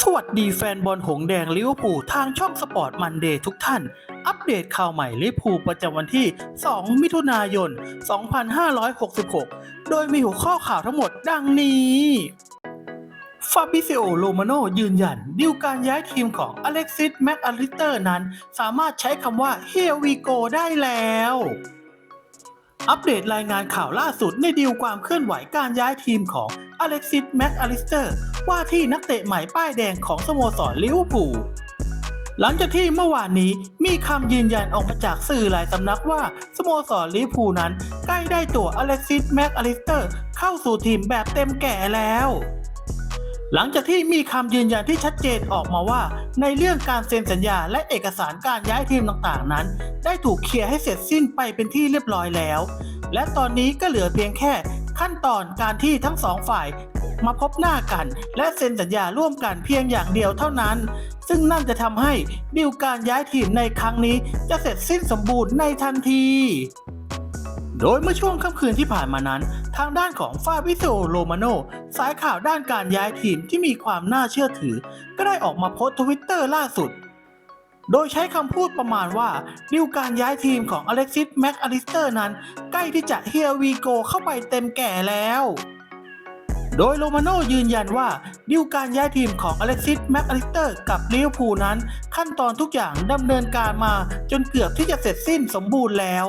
สวัสดีแฟนบอลหงแดงลิเวอร์พูลทางช่องสปอร์ตมันเดย์ทุกท่าน อัปเดตข่าวใหม่ลิเวอร์พูลประจำวันที่ 2 มิถุนายน 2566 โดยมีหัวข้อข่าวทั้งหมดดังนี้ฟาบิซิโอโรมาโนยืนยันดิวการย้ายทีมของอเล็กซิสแม็กอลิสเตอร์นั้น สามารถใช้คำว่า Here we go ได้แล้ว อัปเดตรายงานข่าวล่าสุดในดีลความเคลื่อนไหวการย้ายทีมของอเล็กซิสแม็กอลิสเตอร์ว่าที่นักเตะใหม่ป้ายแดงของสโมสรลิเวอร์พูลหลังจากที่เมื่อวานนี้มีคำยืนยันออกมาจากสื่อหลายสำนักว่า สโมสรลิเวอร์พูลนั้นใกล้ได้ตัวอเล็กซิสแม็กอลิสเตอร์เข้าสู่ทีมแบบเต็มแก่แล้ว หลังจากที่มีคำยืนยันที่ชัดเจนออกมาว่า ในเรื่องการเซ็นสัญญาและเอกสารการย้ายทีมต่างๆนั้น ได้ถูกเคลียร์ให้เสร็จสิ้นไปเป็นที่เรียบร้อยแล้ว และตอนนี้ก็เหลือเพียงแค่ขั้นตอนการที่ทั้งสองฝ่ายมาพบหน้ากันและเซ็นสัญญาร่วมกันเพียงอย่างเดียวเท่านั้น ซึ่งนั่นจะทำให้ดีลการย้ายทีมในครั้งนี้จะเสร็จสิ้นสมบูรณ์ในทันที โดยเมื่อช่วงค่ำคืนที่ผ่านมานั้น ทางด้านของฟาบิโซโรมาโนสายข่าวด้านการย้ายทีมที่มีความน่าเชื่อถือ ก็ได้ออกมาโพสต์ทวิตเตอร์ล่าสุด โดยใช้คำพูดประมาณว่าดิวการย้ายทีมของอเล็กซิสแม็กอลิสเตอร์นั้น ใกล้ที่จะเฮียวีโกเข้าไปเต็มแก่แล้วโดยโรมาโนยืนยันว่าดิวการย้ายทีมของอเล็กซิสแม็กอลิสเตอร์กับลิเวอร์พูลนั้น ขั้นตอนทุกอย่างดำเนินการมาจนเกือบที่จะเสร็จสิ้นสมบูรณ์แล้ว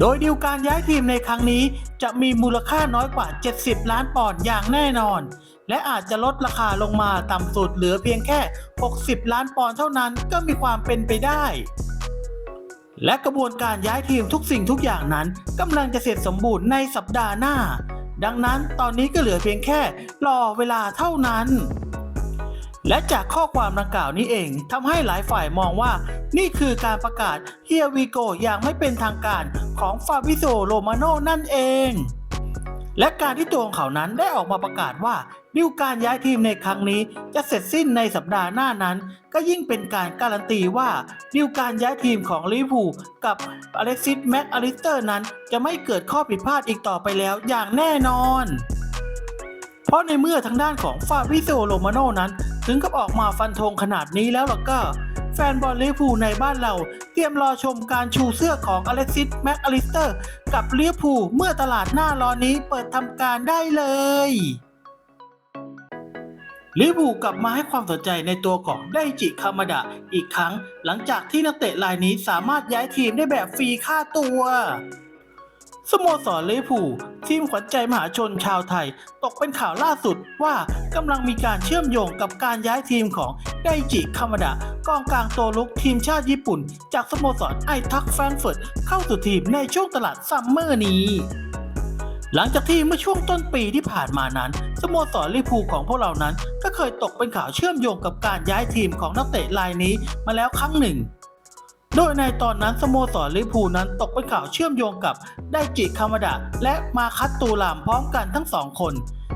โดยดีลการย้ายทีมในครั้งนี้จะมีมูลค่าน้อยกว่า 70 ล้านปอนด์อย่างแน่นอน และอาจจะลดราคาลงมาต่ำสุดเหลือเพียงแค่ 60 ล้านปอนด์เท่านั้นก็มีความเป็นไปได้ และกระบวนการย้ายทีมทุกสิ่งทุกอย่างนั้นกำลังจะเสร็จสมบูรณ์ในสัปดาห์หน้า ดังนั้นตอนนี้ก็เหลือเพียงแค่รอเวลาเท่านั้น และจากข้อความดังกล่าวนี้เองทำให้หลายฝ่ายมองว่า นี่คือการประกาศเฮียวีโกอย่างไม่เป็นทางการของฟาบิโซโรมาโนนั่นเอง และการที่ตัวของเขานั้นได้ออกมาประกาศว่าดิวการย้ายทีมในครั้งนี้จะเสร็จสิ้นในสัปดาห์หน้านั้น ก็ยิ่งเป็นการการันตีว่าดิวการย้ายทีมของลิเวอร์พูลกับอเล็กซิสแม็กอลิสเตอร์นั้น จะไม่เกิดข้อผิดพลาดอีกต่อไปแล้วอย่างแน่นอน เพราะในเมื่อทางด้านของฟาบิโซโรมาโนนั้น ถึงกับออกมาฟันธงขนาดนี้แล้วล่ะก็แฟนบอลลิเวอร์พูลในบ้านเรา เตรียมรอชมการชูเสื้อของอเล็กซิสแม็กอลิสเตอร์ กับลิเวอร์พูลเมื่อตลาดหน้าร้อนนี้เปิดทำการได้เลยลิเวอร์พูกลับมาให้ความสนใจในตัวของไดจิคามาดะอีกครั้ง หลังจากที่นักเตะรายนี้สามารถย้ายทีมได้แบบฟรีค่าตัว สโมสรเวอร์พูทีมขวัญใจมหาชนชาวไทย ตกเป็นข่าวล่าสุดว่ากำลังมีการเชื่อมโยงกับการย้ายทีมของไดจิคามาดะกองกลางตัวลุกทีมชาติญี่ปุ่น จากสโมสรไอทักแฟรงเฟิร์ตเข้าสู่ทีมในช่วงตลาดซัมเมอร์นี้ หลังจากที่เมื่อช่วงต้นปีที่ผ่านมานั้น สโมสรลิเวอร์พูลของพวกเรานั้น ก็เคยตกเป็นข่าวเชื่อมโยงกับการย้ายทีมของนักเตะรายนี้มาแล้วครั้งหนึ่ง โดยในตอนนั้นสโมสรลิเวอร์พูนั้นตกเป็นข่าวเชื่อมโยงกับไดจิคามาดะและมาคัตตูรามพร้อมกันทั้งสองคน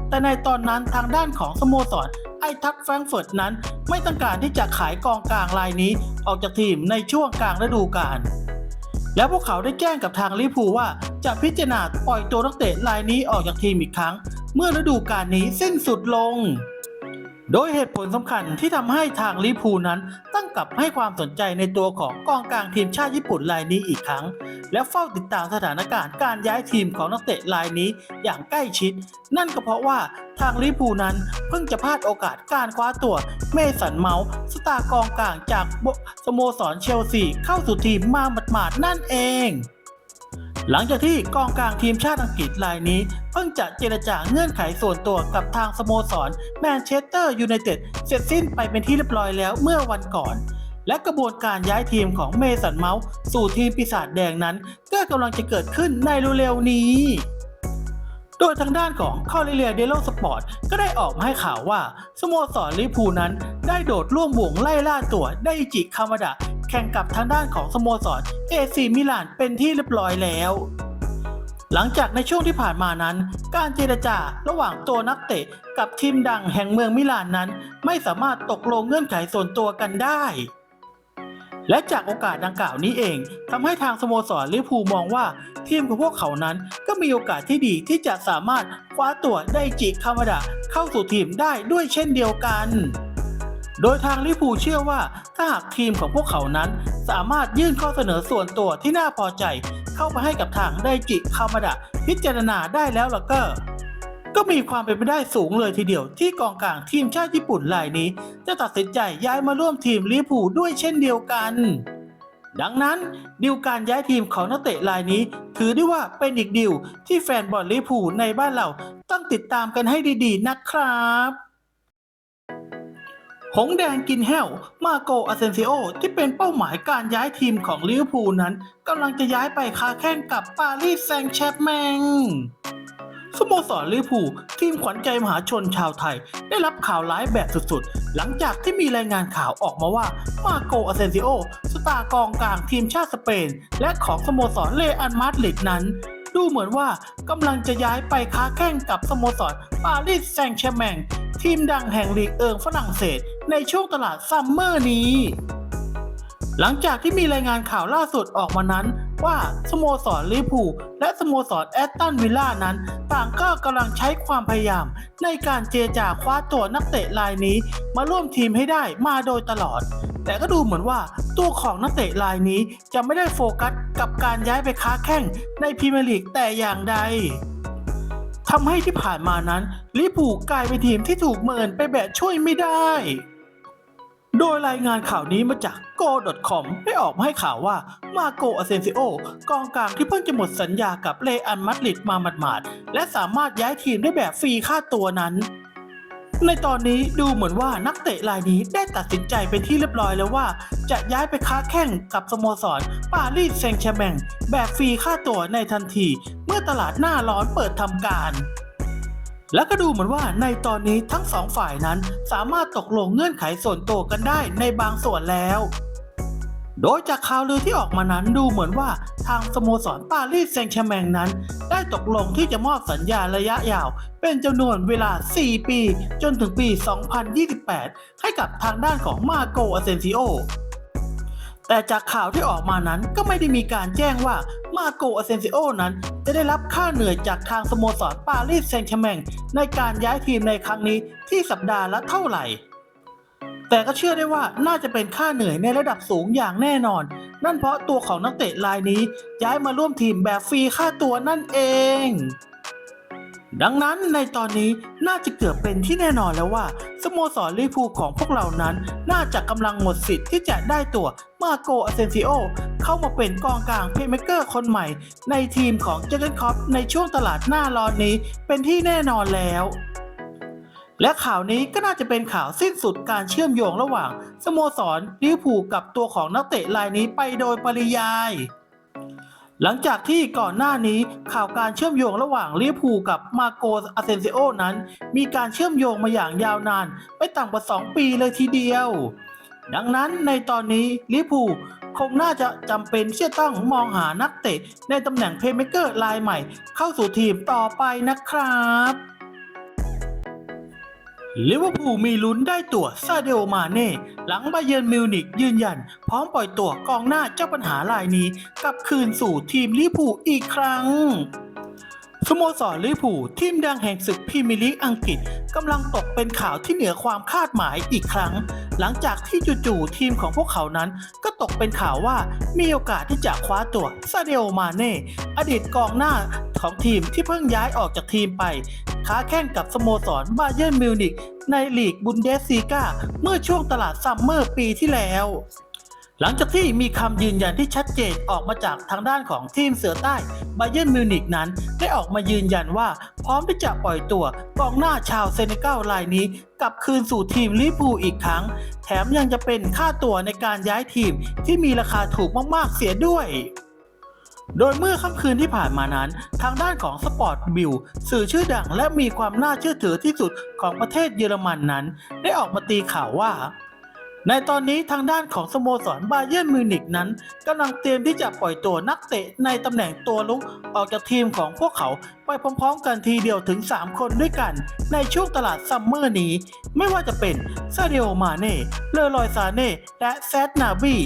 แต่ในตอนนั้นทางด้านของสโมสรไอทักแฟรงเฟิร์ตนั้นไม่ต้องการที่จะขายกองกลางรายนี้ออกจากทีมในช่วงกลางฤดูกาลแล้วพวกเขาได้แจ้งกับทางลิเวอร์พูว่าจะพิจารณาปล่อยตัวนักเตะรายนี้ออกจากทีมอีกครั้ง เมื่อฤดูกาลนี้สิ้นสุดลง โดยเหตุผลสำคัญที่ทำให้ทางลิพูนั้นตั้งกลับให้ความสนใจในตัวของกองกลางทีมชาติญี่ปุ่นรายนี้อีกครั้ง และเฝ้าติดตามสถานการณ์การย้ายทีมของนักเตะรายนี้อย่างใกล้ชิด นั่นก็เพราะว่าทางลิพูนั้นเพิ่งจะพลาดโอกาสการคว้าตัวเมสันเมาส์สตาร์กองกลางจากสโมสรเชลซีเข้าสู่ทีมมาหมาดๆนั่นเอง หลังจากที่กองกลางทีมชาติอังกฤษรายนี้ เพิ่งจะเจรจาเงื่อนไขส่วนตัวกับทางสโมสรแมนเชสเตอร์ยูไนเต็ดเสร็จสิ้นไปเป็นที่เรียบร้อยแล้วเมื่อวันก่อน และกระบวนการย้ายทีมของเมสันเมาส์สู่ทีมปีศาจแดงนั้น ก็กำลังจะเกิดขึ้นในเร็วๆนี้ โดยทางด้านของคอริเลียเดโลสปอร์ตก็ได้ออกมาให้ข่าวว่าสโมสรลิพูนั้นได้โดดร่วมวงไล่ล่าตัวได้จิคามาดะ แข่งกับทางด้านของสโมสรเอซีมิลานเป็นที่เรียบร้อยแล้ว หลังจากในช่วงที่ผ่านมานั้น การเจรจาระหว่างตัวนักเตะกับทีมดังแห่งเมืองมิลานนั้น ไม่สามารถตกลงเงื่อนไขส่วนตัวกันได้และจากโอกาสดังกล่าวนี้เองทำให้ทางสโมสรลิเวอร์พูลมองว่า ทีมของพวกเขานั้นก็มีโอกาสที่ดีที่จะสามารถคว้าตัวไดจิคามาดะเข้าสู่ทีมได้ด้วยเช่นเดียวกัน โดยทางลิเวอร์พูเชื่อว่าถ้าหากทีมของพวกเขานั้น สามารถยื่นข้อเสนอส่วนตัวที่น่าพอใจ เข้าไปให้กับทางไดจิคามาดะพิจารณาได้แล้วล่ะก็ก็มีความเป็นไปได้สูงเลยทีเดียวที่กองกลางทีมชาติญี่ปุ่นรายนี้ จะตัดสินใจย้ายมาร่วมทีมลิเวอร์พูด้วยเช่นเดียวกัน ดังนั้นดิวการย้ายทีมของนักเตะรายนี้ ถือได้ว่าเป็นอีกดิวที่แฟนบอลลิเวอร์พูในบ้านเราต้องติดตามกันให้ดีๆนะครับ หงแดงกินแห้ว มาโกอาเซนซิโอ ที่เป็นเป้าหมายการย้ายทีมของลิเวอร์พูลนั้นกำลังจะย้ายไปค้าแข่งกับปารีสแซงต์แชร์แมงสโมสรลิเวอร์พูลทีมขวัญใจมหาชนชาวไทย ได้รับข่าวร้ายแบบสุดๆ หลังจากที่มีรายงานข่าวออกมาว่า มาโกอาเซนซิโอ สตาร์กองกลางทีมชาติสเปน และของสโมสรเลอันมาดริดนั้น ดูเหมือนว่ากำลังจะย้ายไปค้าแข่งกับสโมสรปารีสแซงต์แชร์แมงทีมดังแห่งลีกเอิงฝรั่งเศสในช่วงตลาดซัมเมอร์นี้ หลังจากที่มีรายงานข่าวล่าสุดออกมานั้น ว่าสโมสรลิพูและสโมสรแอตตันวิลล่านั้น ต่างก็กำลังใช้ความพยายาม ในการเจรจาคว้าตัวนักเตะรายนี้ มาร่วมทีมให้ได้มาโดยตลอด แต่ก็ดูเหมือนว่าตัวของนักเตะรายนี้จะไม่ได้โฟกัสกับการย้ายไปค้าแข่งในพรีเมียร์ลีกแต่อย่างใดทำให้ที่ผ่านมานั้นลิเวอร์พูกลายเป็นทีมที่ถูกเมินไปแบบช่วยไม่ได้ โดยรายงานข่าวนี้มาจาก go.com ได้ออกมาให้ข่าวว่ามาโกอาเซนซิโอกองกลางที่เพิ่งจะหมดสัญญากับเลอันมัดริดมาหมาดๆและสามารถย้ายทีมได้แบบฟรีค่าตัวนั้น ในตอนนี้ดูเหมือนว่านักเตะรายนี้ได้ตัดสินใจเป็นที่เรียบร้อยแล้วว่า จะย้ายไปค้าแข่งกับสโมสรปารีสแซงต์แชร์แมงแบบฟรีค่าตัวในทันที เมื่อตลาดหน้าร้อนเปิดทำการ และก็ดูเหมือนว่าในตอนนี้ทั้งสองฝ่ายนั้นสามารถตกลงเงื่อนไขส่วนตัวกันได้ในบางส่วนแล้ว โดยจากข่าวลือที่ออกมานั้นดูเหมือนว่าทางสโมสรปารีสแซงต์แชร์แมงนั้น ได้ตกลงที่จะมอบสัญญาระยะยาว เป็นจำนวนเวลา 4 ปี จนถึงปี 2028 ให้กับทางด้านของมาโกอาเซนซิโอ แต่จากข่าวที่ออกมานั้นก็ไม่ได้มีการแจ้งว่ามาโกอาเซนซิโอนั้น จะได้รับค่าเหนื่อยจากทางสโมสรปารีสแซงต์แชร์แมงในการย้ายทีมในครั้งนี้ที่สัปดาห์ละเท่าไหร่ แต่ก็เชื่อได้ว่าน่าจะเป็นค่าเหนื่อยในระดับสูงอย่างแน่นอน นั่นเพราะตัวของนักเตะรายนี้ย้ายมาร่วมทีมแบบฟรีค่าตัวนั่นเอง ดังนั้นในตอนนี้น่าจะเกือบเป็นที่แน่นอนแล้วว่า สโมสรลิเวอร์พูลของพวกเรานั้น น่าจะกำลังหมดสิทธิ์ที่จะได้ตัวมาโกอาเซนซิโอเข้ามาเป็นกองกลางเพย์เมเกอร์คนใหม่ ในทีมของเจเกนคอปในช่วงตลาดหน้าร้อนนี้เป็นที่แน่นอนแล้วและข่าวนี้ก็น่าจะเป็นข่าวสิ้นสุดการเชื่อมโยงระหว่าง สโมสรลิเวอร์พูลกับตัวของนักเตะรายนี้ไปโดยปริยาย หลังจากที่ก่อนหน้านี้ข่าวการเชื่อมโยงระหว่างลิเวอร์พูลกับมาโกสอาเซนซิโอนั้น มีการเชื่อมโยงมาอย่างยาวนาน ไม่ต่ำกว่า 2 ปีเลยทีเดียว ดังนั้นในตอนนี้ลิเวอร์พูลคงน่าจะจำเป็นที่จะต้องมองหานักเตะในตำแหน่งเพลย์เมกเกอร์รายใหม่ เข้าสู่ทีมต่อไปนะครับ ลิเวอร์พูลมีลุ้นได้ตัวซาเดโอมาเน่ หลังบาเยิร์นมิวนิกยืนยัน พร้อมปล่อยตัวกองหน้าเจ้าปัญหารายนี้กลับคืนสู่ทีมลิเวอร์พูลอีกครั้ง สโมสรลิเวอร์พูลทีมดังแห่งศึกพรีเมียร์ลีกอังกฤษกำลังตกเป็นข่าวที่เหนือความคาดหมายอีกครั้ง หลังจากที่จู่ๆทีมของพวกเขานั้น ก็ตกเป็นข่าวว่ามีโอกาสที่จะคว้าตัวซาเดโอมาเน่อดีตกองหน้าของทีมที่เพิ่งย้ายออกจากทีมไป ค้าแข่งกับสโมสรบาเยิร์นมิวนิกในลีกบุนเดสซีกาเมื่อช่วงตลาดซัมเมอร์ปีที่แล้ว หลังจากที่มีคำยืนยันที่ชัดเจนออกมาจากทางด้านของทีมเสือใต้บาเยิร์นมิวนิกนั้น ได้ออกมายืนยันว่า พร้อมที่จะปล่อยตัวกองหน้าชาวเซเนกัลรายนี้กลับคืนสู่ทีมลิเวอร์พูลอีกครั้ง แถมยังจะเป็นค่าตัวในการย้ายทีมที่มีราคาถูกมากๆเสียด้วยโดยเมื่อค่ำคืนที่ผ่านมานั้น ทางด้านของสปอร์ตบิลสื่อชื่อดังและมีความน่าเชื่อถือที่สุดของประเทศเยอรมันนั้น ได้ออกมาตีข่าวว่า ในตอนนี้ทางด้านของสโมสรบาเยิร์นมิวนิกนั้นกำลังเตรียมที่จะปล่อยตัวนักเตะในตำแหน่งตัวลุกออกจากทีมของพวกเขาไปพร้อมๆกันทีเดียวถึง 3 คนด้วยกัน ในช่วงตลาดซัมเมอร์นี้ ไม่ว่าจะเป็นซาเดโอมาเน่เลอรอยซาเน่และแซดนาบี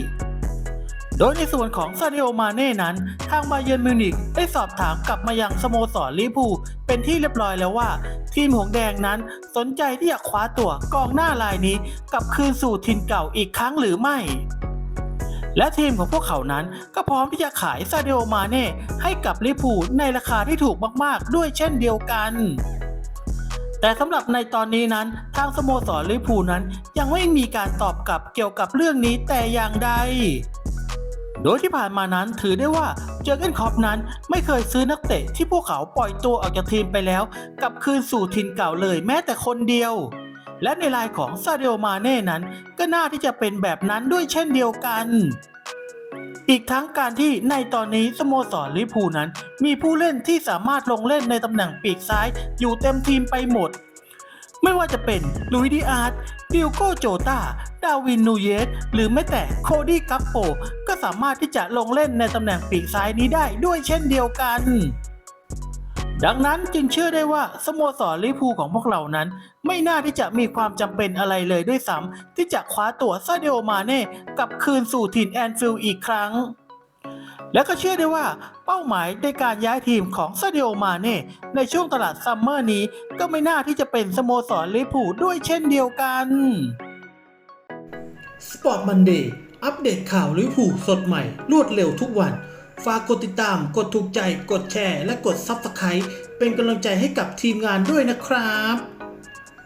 โดยในส่วนของซาดิโอมาเน่นั้น ทางบาเยิร์นมิวนิกได้สอบถามกลับมายังสโมสรลิพูเป็นที่เรียบร้อยแล้วว่า ทีมหงแดงนั้นสนใจที่จะคว้าตัวกองหน้ารายนี้กลับคืนสู่ถิ่นเก่าอีกครั้งหรือไม่ และทีมของพวกเขานั้นก็พร้อมที่จะขายซาเดโอมาเน่ให้กับลิพูในราคาที่ถูกมากๆ ด้วยเช่นเดียวกันแต่สำหรับในตอนนี้นั้นทางสโมสรลิพูนั้นยังไม่มีการตอบกลับเกี่ยวกับเรื่องนี้แต่อย่างใด โดยที่ผ่านมานั้นถือได้ว่าเจอร์เกนคอปนั้นไม่เคยซื้อนักเตะที่พวกเขาปล่อยตัวออกจากทีมไปแล้วกลับคืนสู่ถิ่นเก่าเลยแม้แต่คนเดียว และในรายของซาเดโอมาเน่นั้น ก็น่าที่จะเป็นแบบนั้นด้วยเช่นเดียวกันอีกทั้งการที่ในตอนนี้สโมสรลิพูนั้น มีผู้เล่นที่สามารถลงเล่นในตำแหน่งปีกซ้ายอยู่เต็มทีมไปหมด ไม่ว่าจะเป็นลุยดิอาร์ตดิโก้โจตา ดาวินนูเยส หรือแม้แต่โคดี้กัปโป ก็สามารถที่จะลงเล่นในตำแหน่งปีกซ้ายนี้ได้ด้วยเช่นเดียวกัน ดังนั้นจึงเชื่อได้ว่าสโมสรลิพูของพวกเรานั้น ไม่น่าที่จะมีความจำเป็นอะไรเลยด้วยซ้ำที่จะคว้าตัวซาเดโอมาเน่กลับคืนสู่ถิ่นแอนฟิลด์อีกครั้งและก็เชื่อได้ว่าเป้าหมายในการย้ายทีมของซาดิโอมาเน่ในช่วงตลาดซัมเมอร์นี้ก็ไม่น่าที่จะเป็นสโมสรลิพูด้วยเช่นเดียวกัน สปอร์ตบันเดย์อัปเดตข่าวลิเวอร์พูลสดใหม่ รวดเร็วทุกวัน ฝากกดติดตาม กดถูกใจ กดแชร์ และกดซับสไคร b ์เป็นกำลังใจให้กับทีมงานด้วยนะครับ